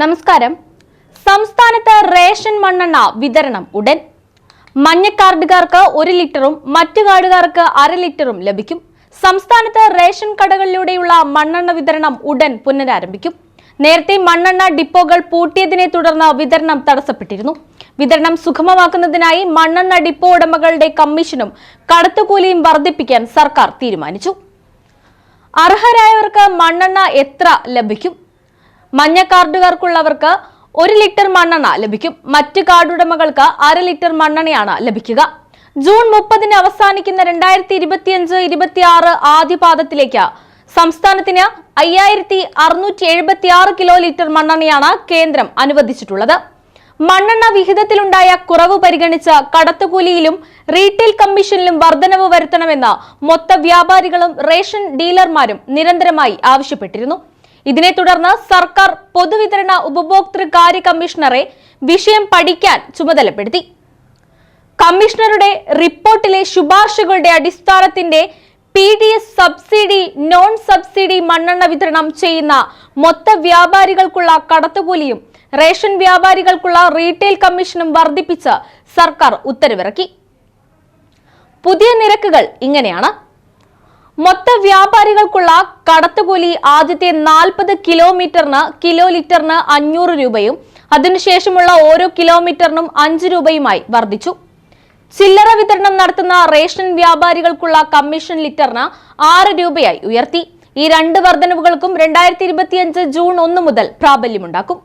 നമസ്കാരം. സംസ്ഥാനത്ത് റേഷൻ മണ്ണെണ്ണ വിതരണം ഉടൻ. മഞ്ഞ കാർഡുകാർക്ക് ഒരു ലിറ്ററും മറ്റു കാർഡുകാർക്ക് അര ലിറ്ററും ലഭിക്കും. സംസ്ഥാനത്ത് റേഷൻ കടകളിലൂടെയുള്ള മണ്ണെണ്ണ വിതരണം ഉടൻ പുനരാരംഭിക്കും. നേരത്തെ മണ്ണെണ്ണ ഡിപ്പോകൾ പൂട്ടിയതിനെ തുടർന്ന് വിതരണം തടസ്സപ്പെട്ടിരുന്നു. വിതരണം സുഗമമാക്കുന്നതിനായി മണ്ണെണ്ണ ഡിപ്പോ ഉടമകളുടെ കമ്മീഷനും കടത്തുകൂലിയും വർദ്ധിപ്പിക്കാൻ സർക്കാർ തീരുമാനിച്ചു. അർഹരായവർക്ക് മണ്ണെണ്ണ എത്ര ലഭിക്കും? മഞ്ഞ കാർഡുകാർക്കുള്ളവർക്ക് ഒരു ലിറ്റർ മണ്ണെണ്ണ ലഭിക്കും. മറ്റ് കാർഡുടമകൾക്ക് അര ലിറ്റർ മണ്ണെണ്ണയാണ് ലഭിക്കുക. ജൂൺ മുപ്പതിന് അവസാനിക്കുന്ന രണ്ടായിരത്തി ഇരുപത്തിയഞ്ച് ഇരുപത്തിയാറ് ആദ്യ പാദത്തിലേക്ക് സംസ്ഥാനത്തിന് അയ്യായിരത്തി അറുന്നൂറ്റി എഴുപത്തി ആറ് കിലോ ലിറ്റർ മണ്ണെണ്ണയാണ് കേന്ദ്രം അനുവദിച്ചിട്ടുള്ളത്. മണ്ണെണ്ണ വിഹിതത്തിലുണ്ടായ കുറവ് പരിഗണിച്ച് കടത്തുകൂലിയിലും റീറ്റെയിൽ കമ്മീഷനിലും വർധനവ് വരുത്തണമെന്ന് മൊത്ത വ്യാപാരികളും റേഷൻ ഡീലർമാരും നിരന്തരമായി ആവശ്യപ്പെട്ടിരുന്നു. ഇതിനെ തുടർന്ന് സർക്കാർ പൊതുവിതരണ ഉപഭോക്തൃ കാര്യ കമ്മീഷണറെ വിഷയം പഠിക്കാൻ ചുമതലപ്പെടുത്തി. കമ്മീഷണറുടെ റിപ്പോർട്ടിലെ ശുപാർശകളുടെ അടിസ്ഥാനത്തിന്റെ P D S subsidy non subsidy മണ്ണെണ്ണ വിതരണം ചെയ്യുന്ന മൊത്ത വ്യാപാരികൾക്കുള്ള കടത്തുകൂലിയും റേഷൻ വ്യാപാരികൾക്കുള്ള റീറ്റെയിൽ കമ്മീഷനും വർദ്ധിപ്പിച്ച് സർക്കാർ ഉത്തരവിറക്കി. പുതിയ നിരക്കുകൾ ഇങ്ങനെയാണ്. മൊത്ത വ്യാപാരികൾക്കുള്ള കടത്തുകൂലി ആദ്യത്തെ നാൽപ്പത് കിലോമീറ്ററിന് കിലോ ലിറ്ററിന് അഞ്ഞൂറ് രൂപയും അതിനുശേഷമുള്ള ഓരോ കിലോമീറ്ററിനും അഞ്ച് രൂപയുമായി വർദ്ധിച്ചു. ചില്ലറ വിതരണം നടത്തുന്ന റേഷൻ വ്യാപാരികൾക്കുള്ള കമ്മീഷൻ ലിറ്ററിന് ആറ് രൂപയായി ഉയർത്തി. ഈ രണ്ട് വർധനവുകൾക്കും രണ്ടായിരത്തി ഇരുപത്തിയഞ്ച് ജൂൺ ഒന്ന് മുതൽ പ്രാബല്യമുണ്ടാക്കും.